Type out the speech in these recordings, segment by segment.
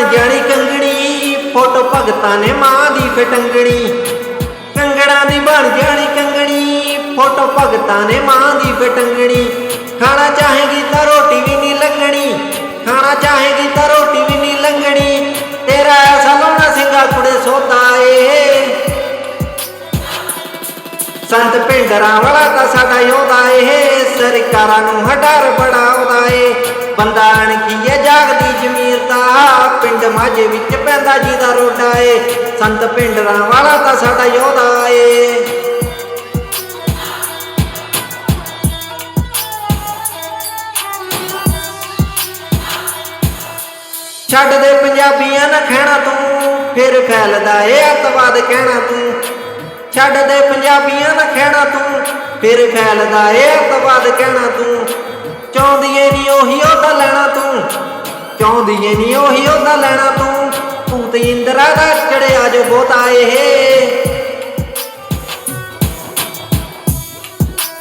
ਬਣ ਜਾਣੀ ਫੋਟੋ ਭਗਤਾਂ ਨੇ ਮਾਂ ਦੀ ਫਟੰਗਣੀ। ਕੰਗਣਾ ਦੀ ਬਣ ਜਾਣੀ ਕੰਗਣੀ, ਫੋਟੋ ਭਗਤਾਂ ਨੇ ਮਾਂ ਦੀ ਫਟੰਗਣੀ। ਖਾਣਾ ਚਾਹੇਗੀ ਤਾਂ ਰੋਟੀ ਵੀ ਨਹੀਂ ਲੰਗਣੀ ਖਾਣਾ ਚਾਹੇਗੀ ਤਾਂ ਰੋਟੀ ਵੀ ਨਹੀਂ ਲੰਗਣੀ ਤੇਰਾ ਐਸਾ ਲਾਉਣਾ ਸਿੰਘਾ ਕੁੜੇ ਸੋਤਾ ਏ। ਸੰਤ ਪਿੰਡਰਾਂ ਵਾਲਾ ਤਾਂ ਸਾਡਾ ਯੋਧਾ ਏ, ਸਰਕਾਰਾਂ ਨੂੰ ਹਟਾਰ ਬੜਾਉਂਦਾ ਏ। ਬੰਦਾ ਅਣਖੀਏ ਜਾਗਦੀ ਜ਼ਮੀਰ ਦਾ ਪਿੰਡ ਮਾਝੇ ਵਿੱਚ ਪੈਂਦਾ ਜੀ ਦਾ ਰੋਡਾ ਏ। ਸੰਤ ਪਿੰਡਰਾਂ ਵਾਲਾ ਤਾਂ ਸਾਡਾ ਯੋਧਾ ਏ। ਛੱਡ ਦੇ ਪੰਜਾਬੀਆਂ ਨਾ ਖਹਿਣਾ ਤੂੰ, ਫਿਰ ਫੈਲਦਾ ਏ ਅੱਤਵਾਦ ਕਹਿਣਾ ਤੂੰ। ਛੱਡ ਦੇ ਪੰਜਾਬੀਆਂ ਨਾ ਖਹਿਣਾ ਤੂੰ, ਫਿਰ ਫੈਲਦਾ ਏ ਅੱਤਵਾਦ ਕਹਿਣਾ ਤੂੰ। ਚਾਹੁੰਦੀ ਏ ਨਹੀਂ ਉਹੀ ਉਹਦਾ ਲੈਣਾ ਤੂੰ? ਚਾਹੁੰਦੀ ਏ ਨਹੀਂ ਉਹੀ ਉਹਦਾ ਲੈਣਾ ਤੂੰ? ਭੂਤ ਇੰਦਰਾ ਦਾ ਚੜਿਆ ਜੋ ਬੋਤਾ ਏ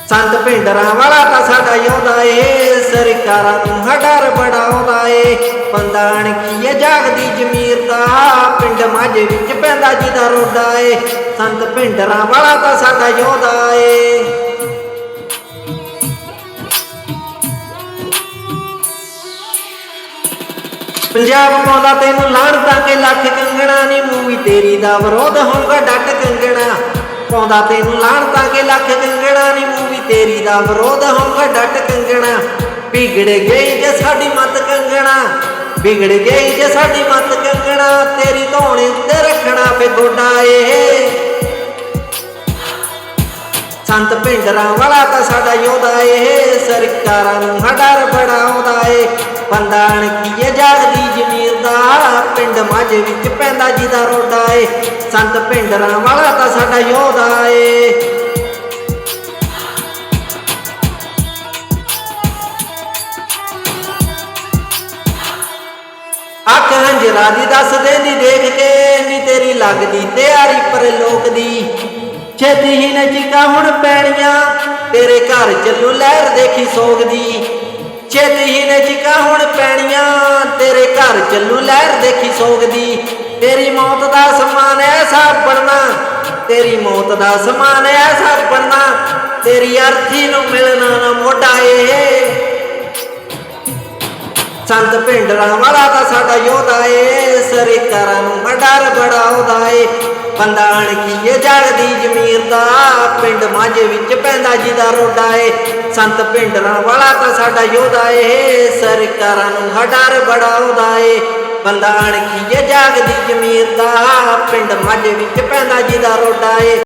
ਸੰਤ ਭਿੰਡਰਾਂ ਵਾਲਾ ਤਾਂ ਸਾਡਾ ਯੋਧਾ ਏ। ਸਰਕਾਰਾਂ ਨੂੰ ਹਡਰ ਬੜਾਉਂਦਾ ਏ। ਬੰਦਾ ਅਣਖੀਏ ਜਾਗਦੀ ਜ਼ਮੀਰ ਦਾ। ਪਿੰਡ ਮਾਝੇ ਵਿੱਚ ਪੈਂਦਾ ਜਿਹਦਾ ਰੋਡਾ ਏ। ਸੰਤ ਭਿੰਡਰਾਂ ਵਾਲਾ ਤਾਂ ਸਾਡਾ ਯੋਧਾ ਏ। ਪੰਜਾਬ ਪਾਉਂਦਾ ਤੈਨੂੰ ਲਾਣ ਤਾਂ ਕੇ ਲੱਖ ਕੰਗਣਾ ਨੀ ਮੂਵੀ ਤੇਰੀ ਦਾ ਵਿਰੋਧ ਹੋਊਗਾ ਡੱਟ ਕੰਗਣਾ। ਪਾਉਂਦਾ ਤੈਨੂੰ ਲਾਣ ਤਾਂ ਕੇ ਲੱਖ ਕੰਗਣਾ ਨੀ ਮੂਵੀ ਤੇਰੀ ਦਾ ਵਿਰੋਧ ਹੋਊਗਾ ਡੱਟ ਕੰਗਣਾ। ਵਿਗੜ ਗਈ ਜੇ ਸਾਡੀ ਮਤ ਕੰਗਣਾ, ਵਿਗੜ ਗਈ ਜੇ ਸਾਡੀ ਮਤ ਕੰਗਣਾ, ਤੇਰੀ ਧੌਣੇ ਉੱਤੇ ਰੱਖਣਾ ਫੇ ਗੋਡਾ ਏ। ਸੰਤ ਪਿੰਡਰਾਂ ਵਾਲਾ ਤਾਂ ਸਾਡਾ ਯੋਧਾ ਏ, ਸਰਕਾਰਾਂ ਨੂੰ ਹਡਰ ਬੜਾਉਂਦਾ ਏ। ਬੰਦਾ ਅਣਖੀਏ ਜਾਗਦੀ ਜ਼ਮੀਰ ਦਾ। ਪਿੰਡ ਮਾਝੇ ਵਿੱਚ ਪੈਂਦਾ ਜਿਹਦਾ ਰੋਡਾ ਏ। ਸੰਤ ਪਿੰਡਰਾਂ ਵਾਲਾ ਤਾਂ ਸਾਡਾ ਯੋਧਾ ਏ। ਅੱਖ ਹੰਜਰਾ ਦੀ ਦੱਸ ਦੇਂਦੀ ਦੇਖ ਕੇ, ਨੀ ਤੇਰੀ ਲੱਗਦੀ ਤਿਆਰੀ ਪਰ ਲੋਕ ਦੀ। ਛੇਤੀ ਹੀ ਨਚੀਕਾਂ ਹੁਣ ਪੈਣੀਆਂ, ਤੇਰੇ ਘਰ ਚੱਲੂ ਲਹਿਰ ਦੇਖੀ ਸੋਗ ਦੀ। ਛੇਤੀ ਹੀ ਨੇ ਨਚੀਕਾਂ ਹੁਣ ਪੈਣੀਆਂ। ਤੇਰੇ ਘਰ ਚੱਲੂ ਲਹਿਰ ਦੇਖੀ ਸੋਗਦੀ ਤੇਰੀ ਮੌਤ ਦਾ ਸਮਾਨ ਐਸਾ ਬਣਨਾ। ਤੇਰੀ ਮੌਤ ਦਾ ਸਮਾਨ ਐਸਾ ਬਣਨਾ। ਤੇਰੀ ਅਰਥੀ ਨੂੰ ਮਿਲਣਾ ਨਾ ਮੋਢਾ ਏ। ਸੰਤ ਭਿੰਡਰਾਂ ਵਾਲਾ ਤਾਂ ਸਾਡਾ ਯੋਧਾ ਏ। ਸਰਕਾਰਾਂ ਨੂੰ ਹਡਰ ਬੜਾਉਂਦਾ ਏ। ਬੰਦਾ ਅਣਖੀਏ ਜਾਗਦੀ ਜ਼ਮੀਰ ਦਾ। ਪਿੰਡ ਮਾਝੇ ਵਿੱਚ ਪੈਂਦਾ ਜਿਹਦਾ ਰੋਡਾ ਏ। ਸੰਤ ਪਿੰਡਰਾਂ ਵਾਲਾ ਤਾਂ ਸਾਡਾ ਯੋਧਾ ਏ, ਸਰਕਾਰਾਂ ਨੂੰ ਹਡਰ ਬੜਾਉਂਦਾ ਏ। ਬੰਦਾ ਅਣਖੀਏ ਜਾਗਦੀ ਜ਼ਮੀਰ ਦਾ, ਪਿੰਡ ਮਾਝੇ ਵਿੱਚ ਪੈਂਦਾ ਜਿਹਦਾ ਰੋਡਾ ਏ।